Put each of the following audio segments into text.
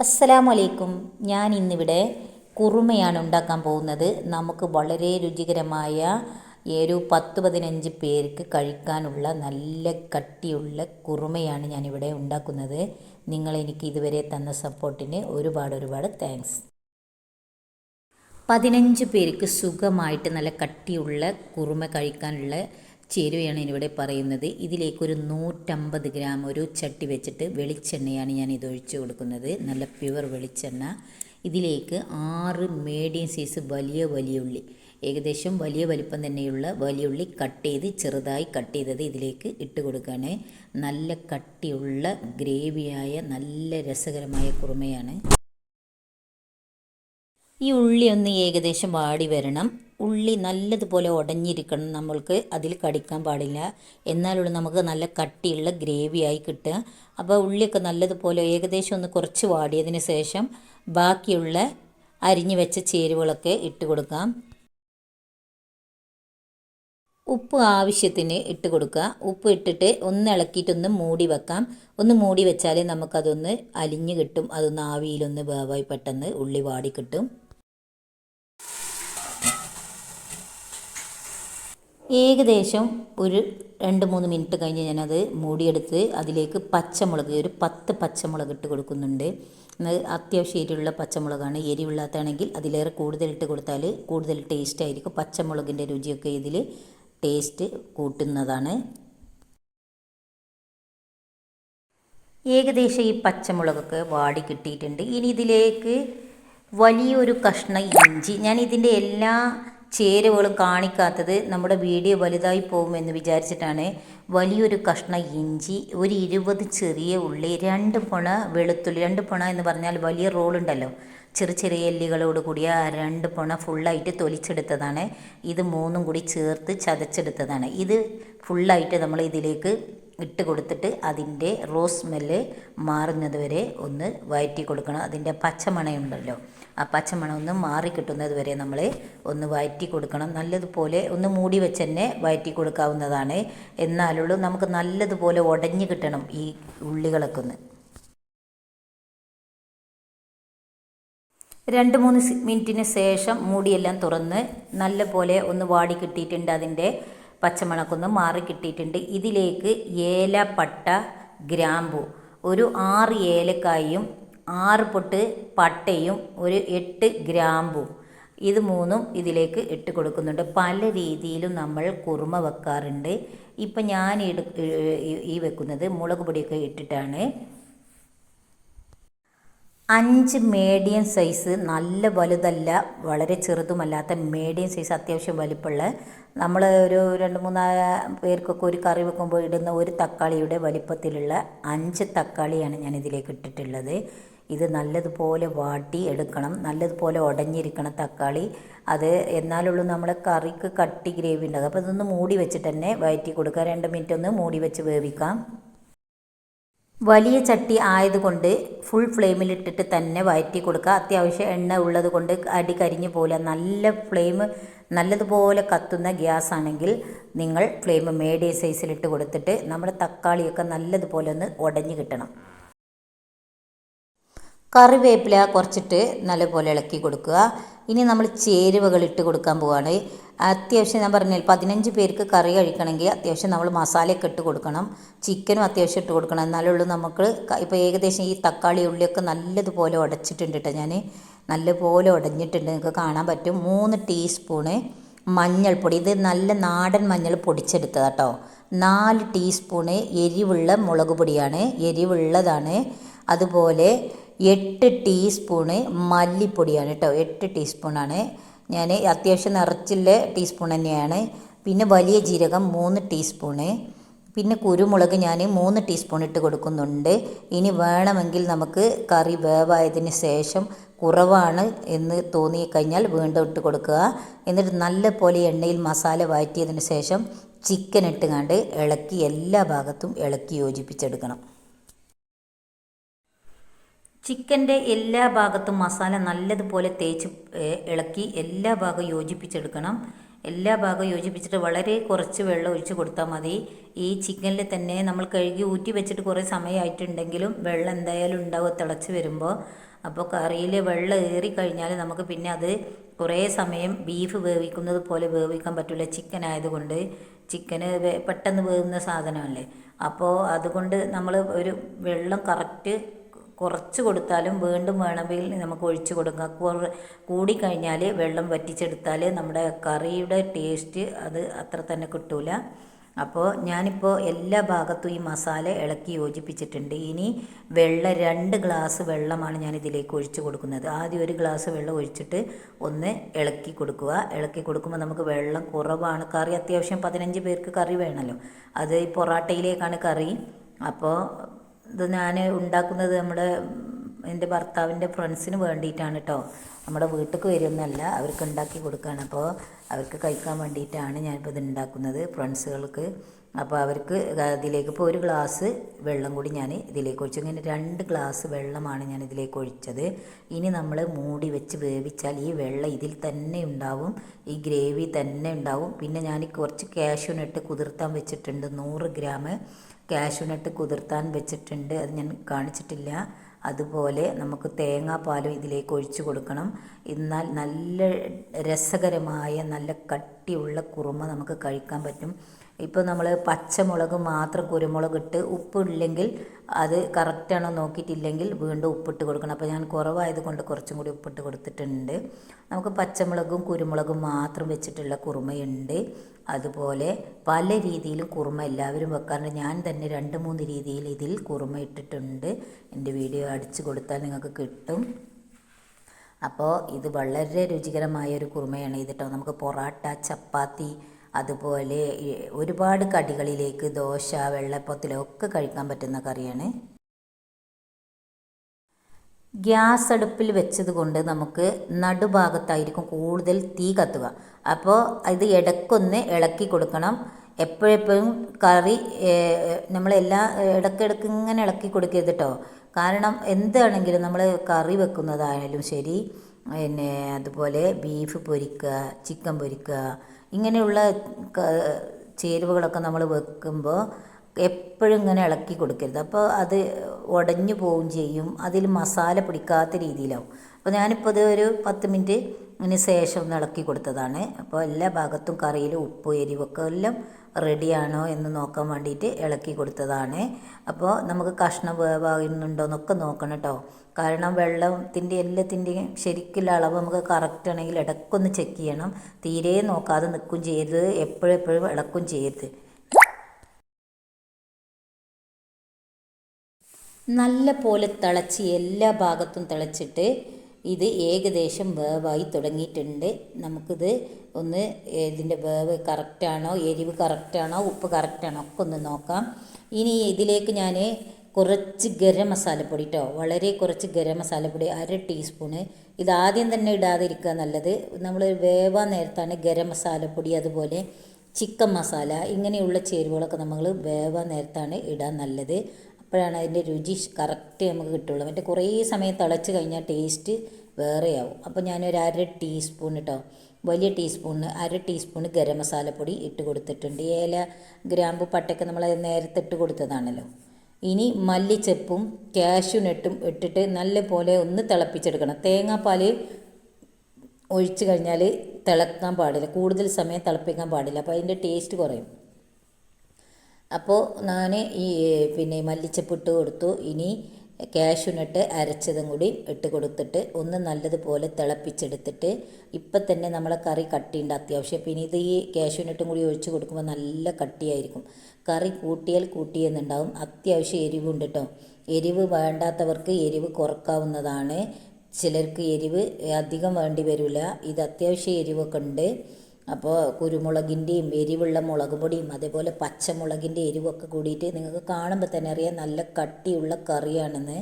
അസ്സലാമലൈക്കും. ഞാൻ ഇന്നിവിടെ കുറുമയാണ് ഉണ്ടാക്കാൻ പോകുന്നത്. നമുക്ക് വളരെ രുചികരമായ ഒരു പത്ത് പതിനഞ്ച് പേർക്ക് കഴിക്കാനുള്ള നല്ല കട്ടിയുള്ള കുറുമയാണ് ഞാനിവിടെ ഉണ്ടാക്കുന്നത്. നിങ്ങൾ എനിക്ക് ഇതുവരെ തന്ന സപ്പോർട്ടിന് ഒരുപാട് ഒരുപാട് താങ്ക്സ് പതിനഞ്ച് പേർക്ക് സുഖമായിട്ട് നല്ല കട്ടിയുള്ള കുറുമ കഴിക്കാനുള്ള ചേരുവയാണ് ഇവിടെ പറയുന്നത്. ഇതിലേക്കൊരു നൂറ്റമ്പത് ഗ്രാം ഒരു ചട്ടി വെച്ചിട്ട് വെളിച്ചെണ്ണയാണ് ഞാൻ ഇത് ഒഴിച്ചു കൊടുക്കുന്നത്. നല്ല പ്യുവർ വെളിച്ചെണ്ണ. ഇതിലേക്ക് ആറ് മീഡിയം സൈസ് വലിയ വലിയ ഉള്ളി. ഏകദേശം വലിയ വലിപ്പം തന്നെയുള്ള വലിയ ഉള്ളി കട്ട് ചെയ്ത് ചെറുതായി കട്ട് ചെയ്തത് ഇതിലേക്ക് ഇട്ട് കൊടുക്കുകയാണ്. നല്ല കട്ടിയുള്ള ഗ്രേവിയായ നല്ല രസകരമായ കുറുമയാണ്. ഈ ഉള്ളി ഒന്ന് ഏകദേശം വാടി വരണം. ഉള്ളി നല്ലതുപോലെ ഉടഞ്ഞിരിക്കണം നമ്മൾക്ക്. അതിൽ കടിക്കാൻ പാടില്ല. എന്നാലുള്ള നമുക്ക് നല്ല കട്ടിയുള്ള ഗ്രേവിയായി കിട്ടുക. അപ്പോൾ ഉള്ളിയൊക്കെ നല്ലതുപോലെ ഏകദേശം ഒന്ന് കുറച്ച് വാടിയതിന് ശേഷം ബാക്കിയുള്ള അരിഞ്ഞു വെച്ച ചേരുവകളൊക്കെ ഇട്ട് കൊടുക്കാം. ഉപ്പ് ആവശ്യത്തിന് ഇട്ട് കൊടുക്കുക. ഉപ്പ് ഇട്ടിട്ട് ഒന്ന് ഇളക്കിയിട്ടൊന്ന് മൂടി വെക്കാം. ഒന്ന് മൂടി വെച്ചാൽ നമുക്കതൊന്ന് അലിഞ്ഞ് കിട്ടും. അതൊന്ന് ആവിയിലൊന്ന് വേവായി പെട്ടെന്ന് ഉള്ളി വാടി കിട്ടും. ഏകദേശം ഒരു രണ്ട് മൂന്ന് മിനിറ്റ് കഴിഞ്ഞ് ഞാനത് മൂടിയെടുത്ത് അതിലേക്ക് പച്ചമുളക് ഒരു പത്ത് പച്ചമുളക് ഇട്ട് കൊടുക്കുന്നുണ്ട്. അത്യാവശ്യം എരിവുള്ള പച്ചമുളകാണ്. എരിവില്ലാത്തതാണെങ്കിൽ അതിലേറെ കൂടുതൽ ഇട്ട് കൊടുത്താൽ കൂടുതൽ ടേസ്റ്റ് ആയിരിക്കും. പച്ചമുളകിന്റെ രുചിയൊക്കെ ഇതിൽ ടേസ്റ്റ് കൂട്ടുന്നതാണ്. ഏകദേശം ഈ പച്ചമുളകൊക്കെ വാടി കിട്ടിയിട്ടുണ്ട്. ഇനി ഇതിലേക്ക് വലിയൊരു കഷ്ണം ഇഞ്ചി. ഞാൻ ഇതിന്റെ എല്ലാ ചേരുവകളും കാണിക്കാത്തത് നമ്മുടെ വീഡിയോ വലുതായി പോകുമെന്ന് വിചാരിച്ചിട്ടാണ് വലിയൊരു കഷ്ണം ഇഞ്ചി ഒരു ഇരുപത് ചെറിയ ഉള്ളി രണ്ട് പുണ വെളുത്തുള്ളി രണ്ട് പുണ എന്ന് പറഞ്ഞാൽ വലിയ റോളുണ്ടല്ലോ ചെറു ചെറിയ എല്ലികളോട് കൂടിയ രണ്ട് പുണ ഫുള്ളായിട്ട് തൊലിച്ചെടുത്തതാണ്. ഇത് മൂന്നും കൂടി ചേർത്ത് ചതച്ചെടുത്തതാണ്. ഇത് ഫുള്ളായിട്ട് നമ്മൾ ഇതിലേക്ക് ഇട്ട് കൊടുത്തിട്ട് അതിന്റെ റോസ് സ്മെല്ല് മാറുന്നത് വരെ ഒന്ന് വയറ്റി കൊടുക്കണം. അതിന്റെ പച്ചമണയുണ്ടല്ലോ. ആ പച്ചമണം ഒന്ന് മാറി കിട്ടുന്നത് വരെ നമ്മൾ ഒന്ന് വയറ്റി കൊടുക്കണം. നല്ലതുപോലെ ഒന്ന് മൂടി വെച്ച് തന്നെ വയറ്റി കൊടുക്കാവുന്നതാണ്. എന്നാലുള്ളൂ നമുക്ക് നല്ലതുപോലെ ഉടഞ്ഞു കിട്ടണം ഈ ഉള്ളികളൊക്കെ ഒന്ന്. രണ്ട് മൂന്ന് മിനിറ്റിന് ശേഷം മൂടിയെല്ലാം തുറന്ന് നല്ല പോലെ ഒന്ന് വാടി കിട്ടിയിട്ടുണ്ട് അതിന്റെ പച്ചമണക്കൊന്ന് മാറി കിട്ടിയിട്ടുണ്ട്. ഇതിലേക്ക് ഏലപ്പട്ട ഗ്രാമ്പു ഒരു ആറ് ഏലക്കായും ആറ് പൊട്ട് പട്ടയും ഒരു എട്ട് ഗ്രാമ്പും. ഇത് മൂന്നും ഇതിലേക്ക് ഇട്ട് കൊടുക്കുന്നുണ്ട്. പല രീതിയിലും നമ്മൾ കുറുമ വെക്കാറുണ്ട്. ഇപ്പം ഞാൻ ഈ വെക്കുന്നത് മുളക് പൊടിയൊക്കെ ഇട്ടിട്ടാണ്. അഞ്ച് മീഡിയം സൈസ് നല്ല വലുതല്ല വളരെ ചെറുതുമല്ലാത്ത മീഡിയം സൈസ് അത്യാവശ്യം വലിപ്പമുള്ള. നമ്മൾ ഒരു രണ്ട് മൂന്ന് പേർക്കൊക്കെ ഒരു കറി വെക്കുമ്പോൾ ഇടുന്ന ഒരു തക്കാളിയുടെ വലിപ്പത്തിലുള്ള അഞ്ച് തക്കാളിയാണ് ഞാൻ ഇതിലേക്ക് ഇട്ടിട്ടുള്ളത്. ഇത് നല്ലതുപോലെ വാട്ടി എടുക്കണം നല്ലതുപോലെ ഉടഞ്ഞിരിക്കണം തക്കാളി. അത് എന്നാലുള്ളൂ നമ്മളെ കറിക്ക് കട്ടി ഗ്രേവി ഉണ്ടാകും അപ്പോൾ ഇതൊന്ന് മൂടി വെച്ചിട്ട് തന്നെ വയറ്റി കൊടുക്കുക രണ്ട് മിനിറ്റ് ഒന്ന് മൂടി വെച്ച് വേവിക്കാം. വലിയ ചട്ടി ആയതുകൊണ്ട് ഫുൾ ഫ്ലെയിമിലിട്ടിട്ട് തന്നെ വയറ്റി കൊടുക്കുക അത്യാവശ്യം എണ്ണ ഉള്ളത് കൊണ്ട് അടി കരിഞ്ഞു പോലെ നല്ല ഫ്ലെയിം നല്ലതുപോലെ കത്തുന്ന ഗ്യാസ് ആണെങ്കിൽ നിങ്ങൾ ഫ്ലെയിം മീഡിയം സൈസിലിട്ട് കൊടുത്തിട്ട് നമ്മുടെ തക്കാളിയൊക്കെ നല്ലതുപോലെ ഒന്ന് ഉടഞ്ഞു കിട്ടണം. കറിവേപ്പില കുറച്ചിട്ട് നല്ലപോലെ ഇളക്കി കൊടുക്കുക. ഇനി നമ്മൾ ചേരുവകൾ ഇട്ട് കൊടുക്കാൻ പോവുകയാണ് അത്യാവശ്യം ഞാൻ പറഞ്ഞാൽ പതിനഞ്ച് പേർക്ക് കറി കഴിക്കണമെങ്കിൽ അത്യാവശ്യം നമ്മൾ മസാലയൊക്കെ ഇട്ട് കൊടുക്കണം. ചിക്കനും അത്യാവശ്യം ഇട്ട് കൊടുക്കണം. എന്നാലേ ഉള്ളൂ നമുക്ക് ഇപ്പോൾ ഏകദേശം ഈ തക്കാളി ഉള്ളിയൊക്കെ നല്ലതുപോലെ ഉടച്ചിട്ടുണ്ട് കേട്ടോ ഞാൻ. നല്ലപോലെ ഉടഞ്ഞിട്ടുണ്ട്. നിങ്ങൾക്ക് കാണാൻ പറ്റും. മൂന്ന് ടീസ്പൂണ് മഞ്ഞൾപ്പൊടി. ഇത് നല്ല നാടൻ മഞ്ഞൾ പൊടിച്ചെടുത്തത് കേട്ടോ നാല് ടീസ്പൂണ് എരിവുള്ള മുളക് പൊടിയാണ്. എരിവുള്ളതാണ്. അതുപോലെ എട്ട് ടീസ്പൂണ് മല്ലിപ്പൊടിയാണ് കേട്ടോ. എട്ട് ടീസ്പൂണാണ്. ഞാൻ അത്യാവശ്യം നിറച്ചുള്ള ടീസ്പൂൺ തന്നെയാണ്. പിന്നെ വലിയ ജീരകം മൂന്ന് ടീസ്പൂണ്. പിന്നെ കുരുമുളക് ഞാൻ മൂന്ന് ടീസ്പൂൺ ഇട്ട് കൊടുക്കുന്നുണ്ട്. ഇനി വേണമെങ്കിൽ നമുക്ക് കറി വേവായതിന് ശേഷം കുറവാണ് എന്ന് തോന്നിക്കഴിഞ്ഞാൽ വീണ്ടും ഇട്ട് കൊടുക്കുക. എന്നിട്ട് നല്ല പോലെ എണ്ണയിൽ മസാല വഴറ്റിയതിന് ശേഷം ചിക്കൻ ഇട്ട് കണ്ട് ഇളക്കി എല്ലാ ഭാഗത്തും ഇളക്കി യോജിപ്പിച്ചെടുക്കണം. ചിക്കന്റെ എല്ലാ ഭാഗത്തും മസാല നല്ലതുപോലെ തേച്ച് ഇളക്കി എല്ലാ ഭാഗവും യോജിപ്പിച്ചെടുക്കണം. എല്ലാ ഭാഗവും യോജിപ്പിച്ചിട്ട് വളരെ കുറച്ച് വെള്ളം ഒഴിച്ച് കൊടുത്താൽ മതി. ഈ ചിക്കനിൽ തന്നെ നമ്മൾ കഴുകി ഊറ്റി വെച്ചിട്ട് കുറേ സമയമായിട്ടുണ്ടെങ്കിലും വെള്ളം എന്തായാലും ഉണ്ടാവും തിളച്ച് വരുമ്പോൾ. അപ്പോൾ കറിയിൽ വെള്ളം ഏറി കഴിഞ്ഞാൽ നമുക്ക് പിന്നെ അത് കുറേ സമയം ബീഫ് വേവിക്കുന്നത് പോലെ വേവിക്കാൻ പറ്റില്ല. ചിക്കൻ ആയതുകൊണ്ട് ചിക്കന് പെട്ടെന്ന് വേവുന്ന സാധനമല്ലേ? അപ്പോൾ അതുകൊണ്ട് നമ്മൾ ഒരു വെള്ളം കറക്റ്റ് കുറച്ച് കൊടുത്താലും വീണ്ടും വേണമെങ്കിൽ നമുക്ക് ഒഴിച്ച് കൊടുക്കാം. കൂടിക്കഴിഞ്ഞാൽ വെള്ളം വറ്റിച്ചെടുത്താൽ നമ്മുടെ കറിയുടെ ടേസ്റ്റ് അത് അത്ര തന്നെ കിട്ടൂല. അപ്പോൾ ഞാനിപ്പോൾ എല്ലാ ഭാഗത്തും ഈ മസാല ഇളക്കി യോജിപ്പിച്ചിട്ടുണ്ട്. ഇനി വെള്ളം രണ്ട് ഗ്ലാസ് വെള്ളമാണ് ഞാൻ ഇതിലേക്ക് ഒഴിച്ച് കൊടുക്കുന്നത്. ആദ്യം ഒരു ഗ്ലാസ് വെള്ളം ഒഴിച്ചിട്ട് ഒന്ന് ഇളക്കി കൊടുക്കുക. ഇളക്കി കൊടുക്കുമ്പോൾ നമുക്ക് വെള്ളം കുറവാണ്. കറി അത്യാവശ്യം പതിനഞ്ച് പേർക്ക് കറി വേണമല്ലോ അത് ഈ പൊറാട്ടയിലേക്കാണ് കറി. അപ്പോൾ ഇത് ഞാൻ ഉണ്ടാക്കുന്നത് നമ്മുടെ എന്റെ ഭർത്താവിന്റെ ഫ്രണ്ട്സിന് വേണ്ടിയിട്ടാണ് കേട്ടോ നമ്മുടെ വീട്ടിലേക്ക് വരുന്നല്ല അവർക്ക് ഉണ്ടാക്കി കൊടുക്കുകയാണ് അപ്പോൾ അവർക്ക് കഴിക്കാൻ വേണ്ടിയിട്ടാണ് ഞാനിപ്പോൾ ഇത് ഉണ്ടാക്കുന്നത് ഫ്രണ്ട്സുകൾക്ക് അപ്പോൾ അവർക്ക് ഇതിലേക്ക് ഇപ്പോൾ ഒരു ഗ്ലാസ് വെള്ളം കൂടി ഞാൻ ഇതിലേക്ക് ഒഴിച്ചു. ഇങ്ങനെ രണ്ട് ഗ്ലാസ് വെള്ളമാണ് ഞാൻ ഇതിലേക്ക് ഒഴിച്ചത്. ഇനി നമ്മൾ മൂടി വെച്ച് വേവിച്ചാൽ ഈ വെള്ളം ഇതിൽ തന്നെ ഉണ്ടാവും ഈ ഗ്രേവി തന്നെ ഉണ്ടാവും. പിന്നെ ഞാൻ കുറച്ച് കാഷ്യൂനിട്ട് കുതിർത്താൻ വെച്ചിട്ടുണ്ട് നൂറ് ഗ്രാം കാഷ്യൂനട്ട് കുതിർത്താൻ വെച്ചിട്ടുണ്ട്. അത് ഞാൻ കാണിച്ചിട്ടില്ല. അതുപോലെ നമുക്ക് തേങ്ങാപ്പാലും ഇതിലേക്ക് ഒഴിച്ചു കൊടുക്കണം. എന്നാൽ നല്ല രസകരമായ നല്ല കട്ടിയുള്ള കുറുമ നമുക്ക് കഴിക്കാൻ പറ്റും. ഇപ്പോൾ നമ്മൾ പച്ചമുളക് മാത്രം കുരുമുളക് ഇട്ട് ഉപ്പില്ലെങ്കിൽ അത് കറക്റ്റാണോ നോക്കിയിട്ടില്ലെങ്കിൽ വീണ്ടും ഉപ്പിട്ട് കൊടുക്കണം. അപ്പോൾ ഞാൻ കുറവായത് കൊണ്ട് കുറച്ചും കൂടി ഉപ്പിട്ട് കൊടുത്തിട്ടുണ്ട്. നമുക്ക് പച്ചമുളകും കുരുമുളകും മാത്രം വെച്ചിട്ടുള്ള കുറുമയുണ്ട്. അതുപോലെ പല രീതിയിലും കുറുമ എല്ലാവരും വെക്കാറുണ്ട് ഞാൻ തന്നെ രണ്ട് മൂന്ന് രീതിയിൽ ഇതിൽ കുറുമ ഇട്ടിട്ടുണ്ട്. എന്റെ വീഡിയോ അടിച്ചു കൊടുത്താൽ നിങ്ങൾക്ക് കിട്ടും. അപ്പോൾ ഇത് വളരെ രുചികരമായ ഒരു കുറുമയാണ് ഇത് കേട്ടോ നമുക്ക് പൊറാട്ട ചപ്പാത്തി അതുപോലെ ഒരുപാട് കടികളിലേക്ക് ദോശ വെള്ളപ്പൊത്തിലൊക്കെ കഴിക്കാൻ പറ്റുന്ന കറിയാണ്. ഗ്യാസ് അടുപ്പിൽ വെച്ചത് കൊണ്ട് നമുക്ക് നടുഭാഗത്തായിരിക്കും കൂടുതൽ തീ കത്തുക. അപ്പോൾ ഇത് ഇടയ്ക്കൊന്ന് ഇളക്കി കൊടുക്കണം. എപ്പോഴെപ്പോഴും കറി നമ്മളെല്ലാ ഇടയ്ക്കിടയ്ക്ക് ഇങ്ങനെ ഇളക്കി കൊടുക്കരുത് കേട്ടോ കാരണം എന്താണെങ്കിലും നമ്മൾ കറി വെക്കുന്നതായാലും ശരി പിന്നെ അതുപോലെ ബീഫ് പൊരിക്കുക ചിക്കൻ പൊരിക്കുക ഇങ്ങനെയുള്ള ചേരുവകളൊക്കെ നമ്മൾ വെക്കുമ്പോൾ എപ്പോഴും ഇങ്ങനെ ഇളക്കി കൊടുക്കരുത്. അപ്പോൾ അത് ഉടഞ്ഞു പോവുകയും ചെയ്യും. അതിൽ മസാല പിടിക്കാത്ത രീതിയിലാവും. അപ്പോൾ ഞാനിപ്പോൾ ഇത് ഒരു പത്ത് മിനിറ്റ് ഇതിന് ശേഷം ഒന്ന് ഇളക്കി കൊടുത്തതാണ്. അപ്പോൾ എല്ലാ ഭാഗത്തും കറിയിൽ ഉപ്പ് എരിവൊക്കെ എല്ലാം റെഡിയാണോ എന്ന് നോക്കാൻ വേണ്ടിയിട്ട് ഇളക്കി കൊടുത്തതാണ്. അപ്പോൾ നമുക്ക് കഷ്ണം വേവാകുന്നുണ്ടോ എന്നൊക്കെ നോക്കണം കേട്ടോ. കാരണം വെള്ളത്തിന്റെ എല്ലാത്തിന്റെയും ശരിക്കുള്ള അളവ് നമുക്ക് കറക്റ്റ് ആണെങ്കിൽ ഇടയ്ക്കൊന്ന് ചെക്ക് ചെയ്യണം. തീരെ നോക്കാതെ നിൽക്കും ചെയ്യരുത് എപ്പോഴെപ്പോഴും ഇളക്കും ചെയ്യരുത് നല്ല പോലെ തിളച്ച് എല്ലാ ഭാഗത്തും തിളച്ചിട്ട് ഇത് ഏകദേശം വേവായി തുടങ്ങിയിട്ടുണ്ട്. നമുക്കിത് ഒന്ന് ഇതിന്റെ വേവ് കറക്റ്റാണോ എരിവ് കറക്റ്റാണോ ഉപ്പ് കറക്റ്റാണോ ഒക്കെ ഒന്ന് നോക്കാം. ഇനി ഇതിലേക്ക് ഞാൻ കുറച്ച് ഗരം മസാലപ്പൊടി കേട്ടോ വളരെ കുറച്ച് ഗരം മസാലപ്പൊടി അര ടീസ്പൂണ്. ഇത് ആദ്യം തന്നെ ഇടാതിരിക്കുക നല്ലത്. നമ്മൾ വേവാൻ നേരത്താണ് ഗരം മസാലപ്പൊടി അതുപോലെ ചിക്കൻ മസാല ഇങ്ങനെയുള്ള ചേരുവകളൊക്കെ നമ്മൾ വേവാൻ നേരത്താണ് ഇടാൻ നല്ലത്. അപ്പോഴാണ് അതിന്റെ രുചി കറക്റ്റ് നമുക്ക് കിട്ടുള്ളൂ. മറ്റേ കുറേ സമയം തിളച്ച് കഴിഞ്ഞാൽ ടേസ്റ്റ് വേറെയാവും. അപ്പോൾ ഞാനൊരു അര ടീസ്പൂൺ കേട്ടോ വലിയ ടീസ്പൂണിന് അര ടീസ്പൂൺ ഗരം മസാലപ്പൊടി ഇട്ട് കൊടുത്തിട്ടുണ്ട്. ഏല ഗ്രാമ്പു പട്ടയൊക്കെ നമ്മൾ നേരത്തെ ഇട്ട് കൊടുത്തതാണല്ലോ. ഇനി മല്ലിച്ചെപ്പും കാഷ്യൂനട്ടും ഇട്ടിട്ട് നല്ല പോലെ ഒന്ന് തിളപ്പിച്ചെടുക്കണം. തേങ്ങാപ്പാൽ ഒഴിച്ച് കഴിഞ്ഞാൽ തിളക്കാൻ പാടില്ല. കൂടുതൽ സമയം തിളപ്പിക്കാൻ പാടില്ല. അപ്പോൾ അതിന്റെ ടേസ്റ്റ് കുറയും. അപ്പോൾ ഞാൻ ഈ പിന്നെ മല്ലിച്ചപ്പ് ഇട്ട് കൊടുത്തു. ഇനി കാഷ്യൂനട്ട് അരച്ചതും കൂടി ഇട്ട് കൊടുത്തിട്ട് ഒന്ന് നല്ലതുപോലെ തിളപ്പിച്ചെടുത്തിട്ട് ഇപ്പം തന്നെ നമ്മളെ കറി കട്ടിയുണ്ട് അത്യാവശ്യം. പിന്നെ ഇത് ഈ കാഷ്യൂനട്ടും കൂടി ഒഴിച്ച് കൊടുക്കുമ്പോൾ നല്ല കട്ടിയായിരിക്കും. കറി കൂട്ടിയാൽ കൂട്ടിയെന്നുണ്ടാവും. അത്യാവശ്യം എരിവുണ്ട് കേട്ടോ എരിവ് വേണ്ടാത്തവർക്ക് എരിവ് കുറക്കാവുന്നതാണ്. ചിലർക്ക് എരിവ് അധികം വേണ്ടി വരില്ല ഇത് അത്യാവശ്യം എരിവൊക്കെ ഉണ്ട്. അപ്പോൾ കുരുമുളകിന്റെയും എരിവുള്ള മുളക് പൊടിയും അതേപോലെ പച്ചമുളകിന്റെ എരിവൊക്കെ കൂടിയിട്ട് നിങ്ങൾക്ക് കാണുമ്പോൾ തന്നെ അറിയാം നല്ല കട്ടിയുള്ള കറിയാണെന്ന്.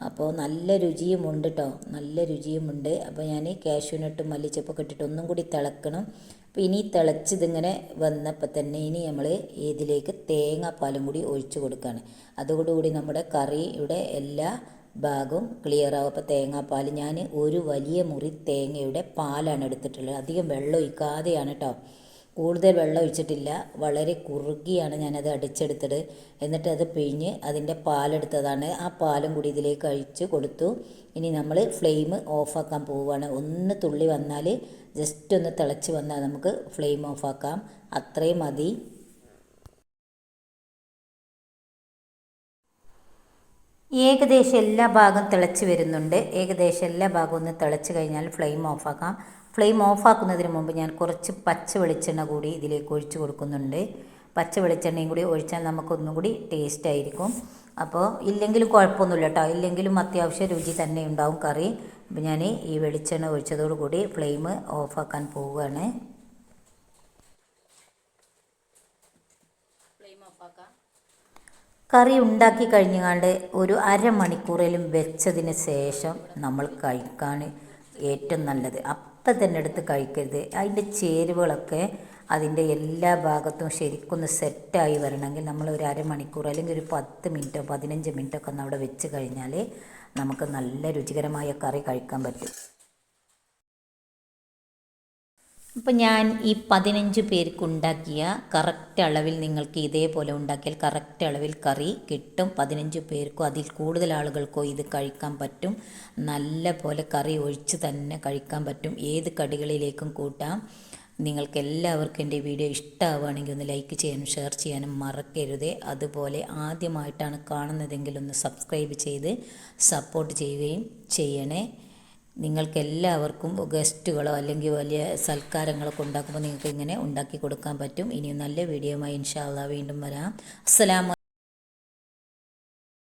അപ്പോൾ നല്ല രുചിയുമുണ്ട് കേട്ടോ നല്ല രുചിയുമുണ്ട്. അപ്പോൾ ഞാൻ കാഷ്യൂനട്ടും മല്ലിച്ചപ്പൊക്കെ ഇട്ടിട്ട് ഒന്നും കൂടി തിളക്കണം. അപ്പോൾ ഇനി തിളച്ചതിങ്ങനെ വന്നപ്പോൾ തന്നെ ഇനി നമ്മൾ ഇതിലേക്ക് തേങ്ങാപ്പാലും കൂടി ഒഴിച്ചു കൊടുക്കുകയാണ് അതോടുകൂടി നമ്മുടെ കറിയുടെ എല്ലാ ഭാഗവും ക്ലിയർ ആവും അപ്പോൾ തേങ്ങാപ്പാൽ ഞാൻ ഒരു വലിയ മുറി തേങ്ങയുടെ പാലാണ് എടുത്തിട്ടുള്ളത്. അധികം വെള്ളം ഒഴിക്കാതെയാണ് കേട്ടോ കൂടുതൽ വെള്ളം ഒഴിച്ചിട്ടില്ല. വളരെ കുറുകിയാണ് ഞാനത് അടിച്ചെടുത്തത്. എന്നിട്ട് അത് പിഴിഞ്ഞ് അതിന്റെ പാലെടുത്തതാണ്. ആ പാലും കൂടി ഇതിലേക്ക് അഴിച്ച് കൊടുത്തു. ഇനി നമ്മൾ ഫ്ലെയിം ഓഫാക്കാൻ പോവുകയാണ്. ഒന്ന് തുള്ളി വന്നാൽ ജസ്റ്റ് ഒന്ന് തിളച്ച് വന്നാൽ നമുക്ക് ഫ്ലെയിം ഓഫാക്കാം. അത്രയും മതി. ഏകദേശം എല്ലാ ഭാഗവും തിളച്ച് വരുന്നുണ്ട്. ഏകദേശം എല്ലാ ഭാഗവും ഒന്ന് തിളച്ച് കഴിഞ്ഞാൽ ഫ്ലെയിം ഓഫാക്കാം ഫ്ലെയിം ഓഫാക്കുന്നതിന് മുമ്പ് ഞാൻ കുറച്ച് പച്ച വെളിച്ചെണ്ണ കൂടി ഇതിലേക്ക് ഒഴിച്ചു കൊടുക്കുന്നുണ്ട്. പച്ച വെളിച്ചെണ്ണയും കൂടി ഒഴിച്ചാൽ നമുക്കൊന്നും കൂടി ടേസ്റ്റ് ആയിരിക്കും. അപ്പോൾ ഇല്ലെങ്കിലും കുഴപ്പമൊന്നുമില്ല കേട്ടോ ഇല്ലെങ്കിലും അത്യാവശ്യം രുചി തന്നെ ഉണ്ടാവും കറി. അപ്പോൾ ഞാൻ ഈ വെളിച്ചെണ്ണ ഒഴിച്ചതോടു കൂടി ഫ്ലെയിം ഓഫാക്കാൻ പോവുകയാണ്. ഫ്ലെയിം ഓഫാക്കാം കറി ഉണ്ടാക്കി കഴിഞ്ഞാണ്ട് ഒരു അരമണിക്കൂറേലും വെച്ചതിന് ശേഷം നമ്മൾ കഴിക്കാൻ ഏറ്റവും നല്ലത്. അപ്പം തന്നെ എടുത്ത് കഴിക്കരുത്. അതിന്റെ ചേരുവകളൊക്കെ അതിന്റെ എല്ലാ ഭാഗത്തും ശരിക്കൊന്ന് സെറ്റായി വരണമെങ്കിൽ നമ്മൾ ഒരു അരമണിക്കൂർ അല്ലെങ്കിൽ ഒരു പത്ത് മിനിറ്റോ പതിനഞ്ച് മിനിറ്റോ ഒക്കെ ഒന്ന് അവിടെ വെച്ച് കഴിഞ്ഞാൽ നമുക്ക് നല്ല രുചികരമായ കറി കഴിക്കാൻ പറ്റും. അപ്പം ഞാൻ ഈ പതിനഞ്ച് പേർക്ക് ഉണ്ടാക്കിയ കറക്റ്റ് അളവിൽ നിങ്ങൾക്ക് ഇതേപോലെ ഉണ്ടാക്കിയാൽ കറക്റ്റ് അളവിൽ കറി കിട്ടും. പതിനഞ്ച് പേർക്കോ അതിൽ കൂടുതൽ ആളുകൾക്കോ ഇത് കഴിക്കാൻ പറ്റും. നല്ല പോലെ കറി ഒഴിച്ച് തന്നെ കഴിക്കാൻ പറ്റും. ഏത് കടികളിലേക്കും കൂട്ടാം. നിങ്ങൾക്ക് എല്ലാവർക്കും എന്റെ വീഡിയോ ഇഷ്ടമാവുകയാണെങ്കിൽ ഒന്ന് ലൈക്ക് ചെയ്യാനും ഷെയർ ചെയ്യാനും മറക്കരുത്. അതുപോലെ ആദ്യമായിട്ടാണ് കാണുന്നതെങ്കിൽ ഒന്ന് സബ്സ്ക്രൈബ് ചെയ്ത് സപ്പോർട്ട് ചെയ്യുകയും ചെയ്യണേ. നിങ്ങൾക്ക് എല്ലാവർക്കും ഗസ്റ്റുകളോ അല്ലെങ്കിൽ വലിയ സൽക്കാരങ്ങളൊക്കെ ഉണ്ടാക്കുമ്പോൾ നിങ്ങൾക്ക് ഇങ്ങനെ ഉണ്ടാക്കി കൊടുക്കാൻ പറ്റും. ഇനിയും നല്ല വീഡിയോയുമായി ഇൻഷാല്ല വീണ്ടും വരാം. അസ്സലാമു